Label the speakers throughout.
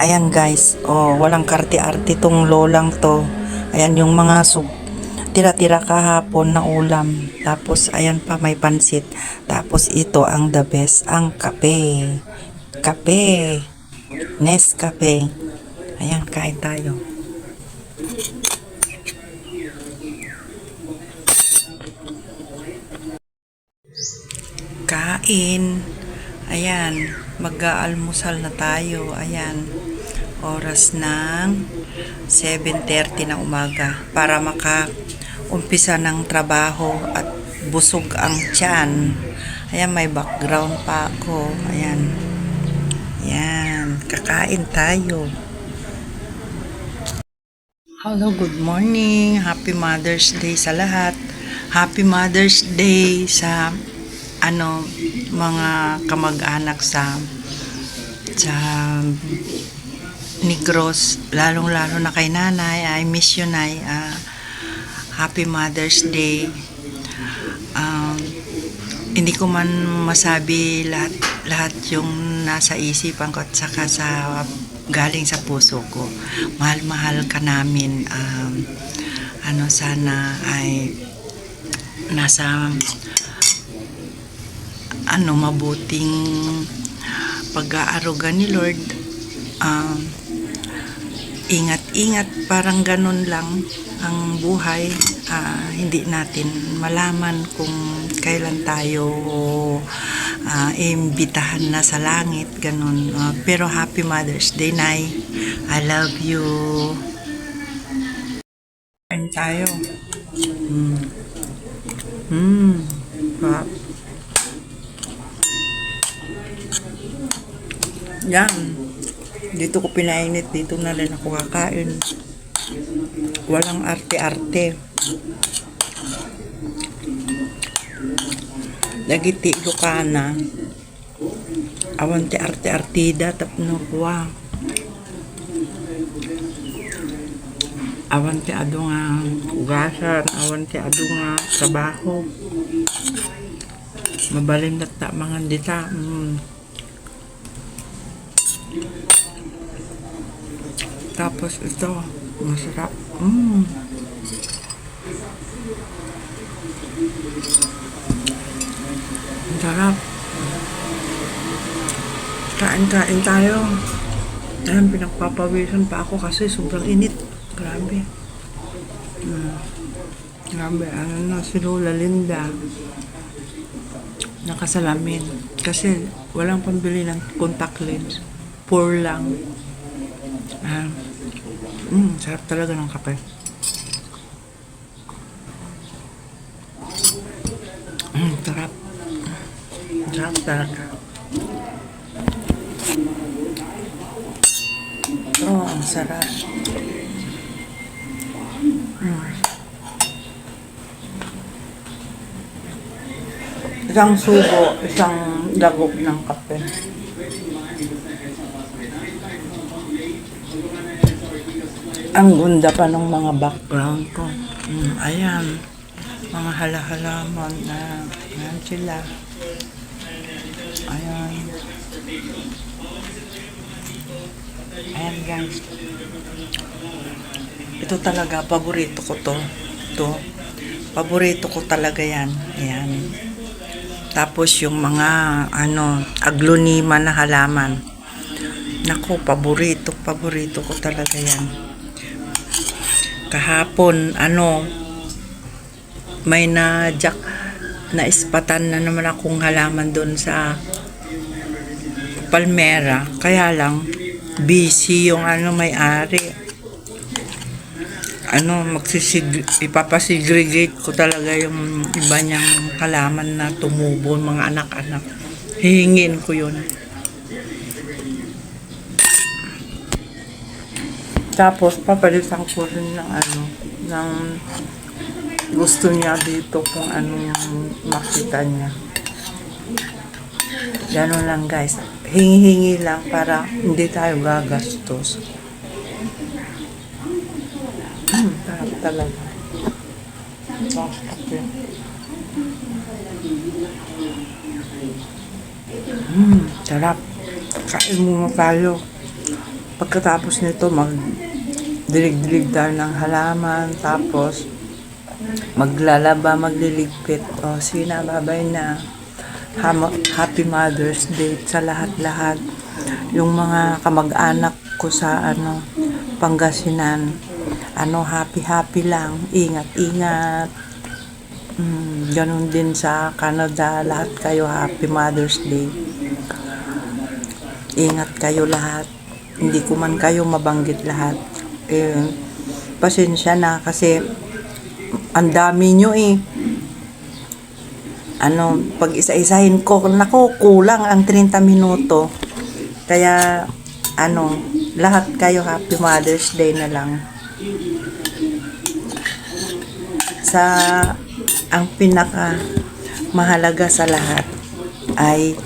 Speaker 1: Ayan guys, oh, walang karte-arte tong lolang to. Ayan yung mga sub tira-tira kahapon na ulam. Tapos ayan pa may pansit. Tapos ito ang the best, ang kape. Kape. Nescafe. Ayan, kain tayo. Kain. Ayan, mag-aalmusal na tayo. Ayan, oras ng 7.30 ng umaga para maka umpisa ng trabaho at busog ang tiyan. Ayan, may background pa ako. Ayan. Ayan, kakain tayo. Hello, good morning. Happy Mother's Day sa lahat. Happy Mother's Day sa ano mga kamag-anak sa sa Negros, lalong-lalo na kay nanay. I miss you, nay. Ah, happy Mother's Day. Um, hindi ko man masabi lahat lahat yung nasa isipan ko at saka sa galing sa puso ko. Mahal-mahal ka namin. Um, ano sana ay nasa ano mabuting pag-aaruga ni Lord. Um, ingat-ingat parang ganun lang ang buhay Ah, hindi natin malaman kung kailan tayo ah, imbitahan na sa langit ganun Ah, pero happy Mother's Day Nay I love you Kain tayo mm. Mm. Sarap. Yan. Dito ko pinainit. Dito na rin ako kakain. Walang arte-arte. Dagiti Ilocana. Awan ti arte-artida tapno kuha. Awan ti ado nga ugasan. Awan ti ado nga trabaho. Mabalin na ta mga dita. Mm. Tapos ito, masarap. Mm. Ang sarap. Kain-kain tayo. Ayan, pinagpapawisan pa ako kasi sobrang init. Grabe. Mm. Grabe, ano na, si Lola Linda. Nakasalamin. Kasi walang pambili ng contact lens. Poor lang. Ah, mm, sarap talaga ng kape. Mm, sarap. Sarap talaga. Oh, ang sarap. Mm. Isang subo, isang lagok ng kape. Ang gunda pa ng mga background ko. Mm, ayan. Mga hala-halaman na. Ayan sila. Ayan. Ayan guys. Ito talaga, paborito ko to. Ito. Paborito ko talaga yan. Ayan. Tapos yung mga ano, aglonema na halaman. Nako, paborito, paborito ko talaga yan. Kahapon, ano, may na jack na ispatan na naman akong halaman doon sa Palmera. Kaya lang, busy yung ano may-ari. Ano, magsisig, ipapasegregate ko talaga yung iba niyang halaman na tumubo, mga anak-anak. Hihingin ko yun. Tapos, papalitan ko rin ng ano, ng gusto niya dito kung ano yung makita niya. Ganon lang guys. Hingi-hingi lang para hindi tayo gagastos. Hmm, sarap talaga. Sarap kape. Hmm, sarap. Kain muna tayo. pagkatapos nito mag dilig-dilig tayo ng halaman tapos maglalaba, magliligpit. O, sige na, Happy Mother's Day sa lahat-lahat. Yung mga kamag-anak ko sa ano, Pangasinan. Ano, happy-happy lang. Ingat-ingat. Mm, ganun din sa Canada. Lahat kayo, Happy Mother's Day. Ingat kayo lahat. Hindi ko man kayo mabanggit lahat. Eh, pasensya na kasi ang dami nyo eh. Ano, pag isa-isahin ko, nako, kulang ang 30 minuto. Kaya, ano, lahat kayo Happy Mother's Day na lang. Sa, ang pinaka mahalaga sa lahat ay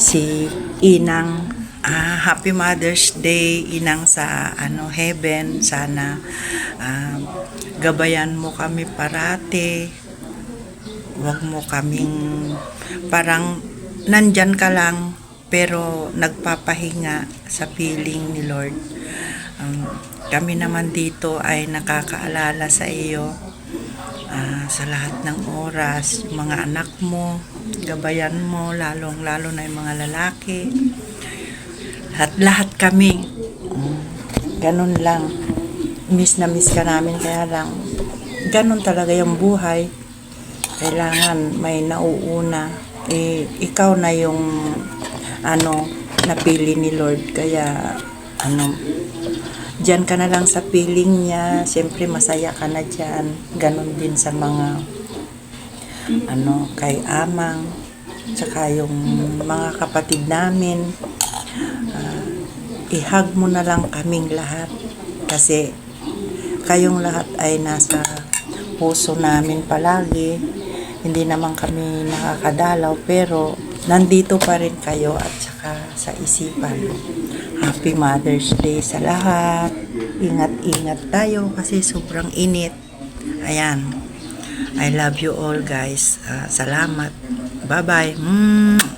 Speaker 1: si Inang ah, Happy Mother's Day Inang sa ano heaven. Sana ah, gabayan mo kami parate. Wag mo kaming parang nandyan ka lang pero nagpapahinga sa piling ni Lord. Um, kami naman dito ay nakakaalala sa iyo ah, sa lahat ng oras, mga anak mo, gabayan mo, lalong lalo na yung mga lalaki. Lahat, lahat kami. Ganun lang. Miss na miss ka namin, kaya lang, ganun talaga yung buhay. Kailangan may nauuna. Eh, ikaw na yung, ano, napili ni Lord. Kaya, ano, Diyan ka na lang sa feeling niya. Siyempre, masaya ka na dyan. Ganon din sa mga, ano, kay Amang. Tsaka yung mga kapatid namin. Ihag mo na lang kaming lahat. Kasi, kayong lahat ay nasa puso namin palagi. Hindi naman kami nakakadalaw, pero nandito pa rin kayo at saka sa isipan. Happy Mother's Day sa lahat. Ingat-ingat tayo kasi sobrang init. Ayan. I love you all guys. Ah, salamat. Bye-bye. Mm.